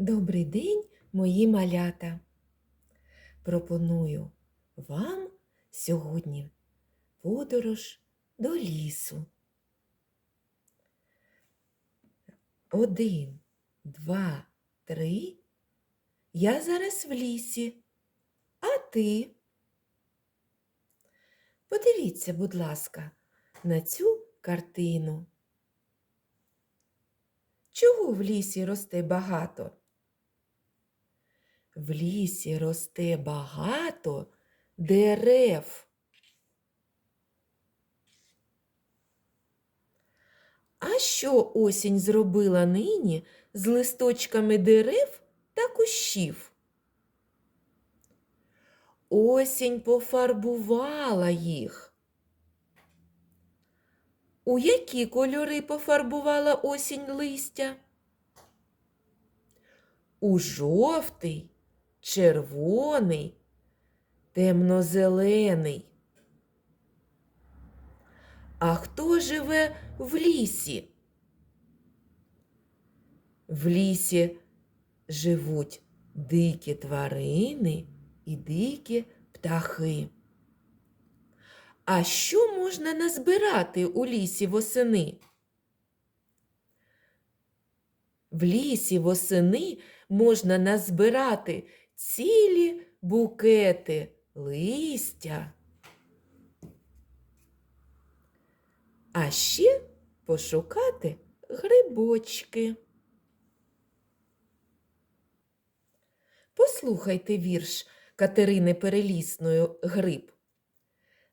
Добрий день, мої малята. Пропоную вам сьогодні подорож до лісу. Один, два, три. Я зараз в лісі. А ти? Подивіться, будь ласка, на цю картину. Чого в лісі росте багато? В лісі росте багато дерев. А що осінь зробила нині з листочками дерев та кущів? Осінь пофарбувала їх. У які кольори пофарбувала осінь листя? У жовтий, червоний, темно-зелений. А хто живе в лісі? В лісі живуть дикі тварини і дикі птахи. А що можна назбирати у лісі восени? В лісі восени можна назбирати цілі букети листя. А ще пошукати грибочки. Послухайте вірш Катерини Перелісної Гриб.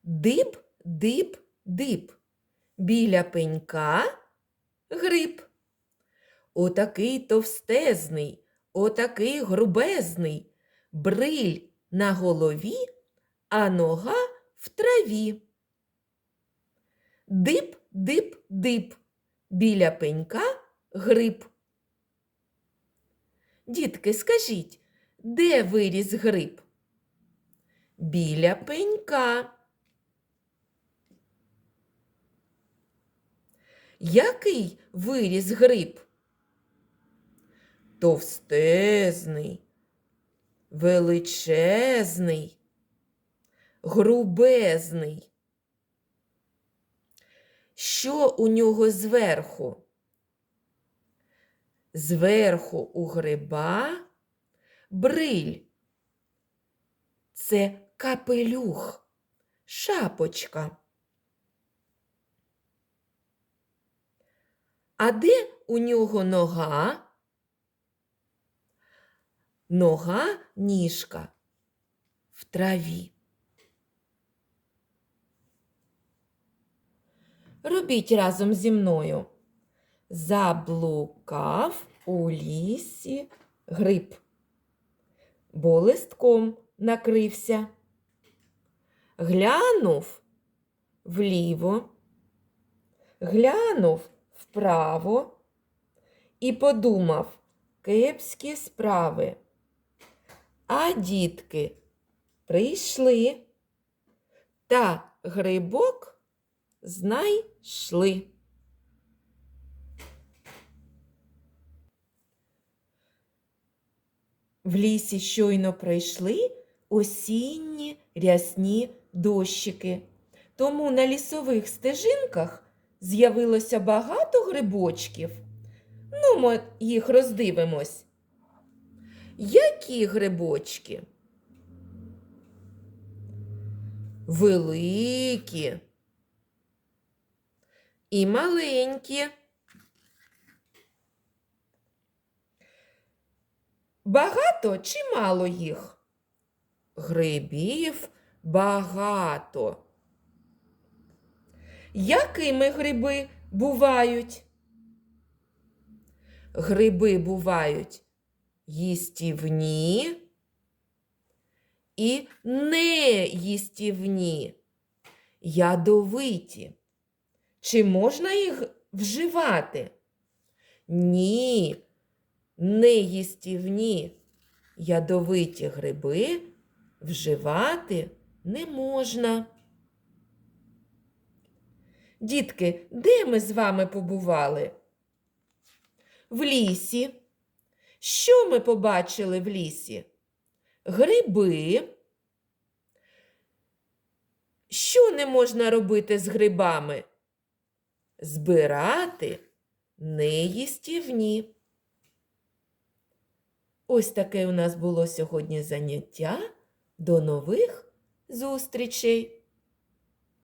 Диб, диб, диб. Біля пенька гриб. Отакий товстезний, отакий грубезний, бриль на голові, а нога в траві. Дип, дип, дип, біля пенька гриб. Дітки, скажіть, де виріс гриб? Біля пенька. Який виріс гриб? Товстезний, величезний, грубезний. Що у нього зверху? Зверху у гриба бриль. Це капелюх, шапочка. А де у нього нога? Нога ніжка в траві. Робіть разом зі мною. Заблукав у лісі гриб, бо листком накрився. Глянув вліво, глянув вправо і подумав кепські справи. А дітки прийшли та грибок знайшли. В лісі щойно пройшли осінні рясні дощики. Тому на лісових стежинках з'явилося багато грибочків. Ну, ми їх роздивимось. Які грибочки? Великі і маленькі. Багато чи мало їх? Грибів багато. Якими гриби бувають? Гриби бувають їстівні і неїстівні, ядовиті. Чи можна їх вживати? Ні, неїстівні ядовиті гриби вживати не можна. Дітки, де ми з вами побували? В лісі. Що ми побачили в лісі? Гриби. Що не можна робити з грибами? Збирати неїстівні. Ось таке у нас було сьогодні заняття. До нових зустрічей!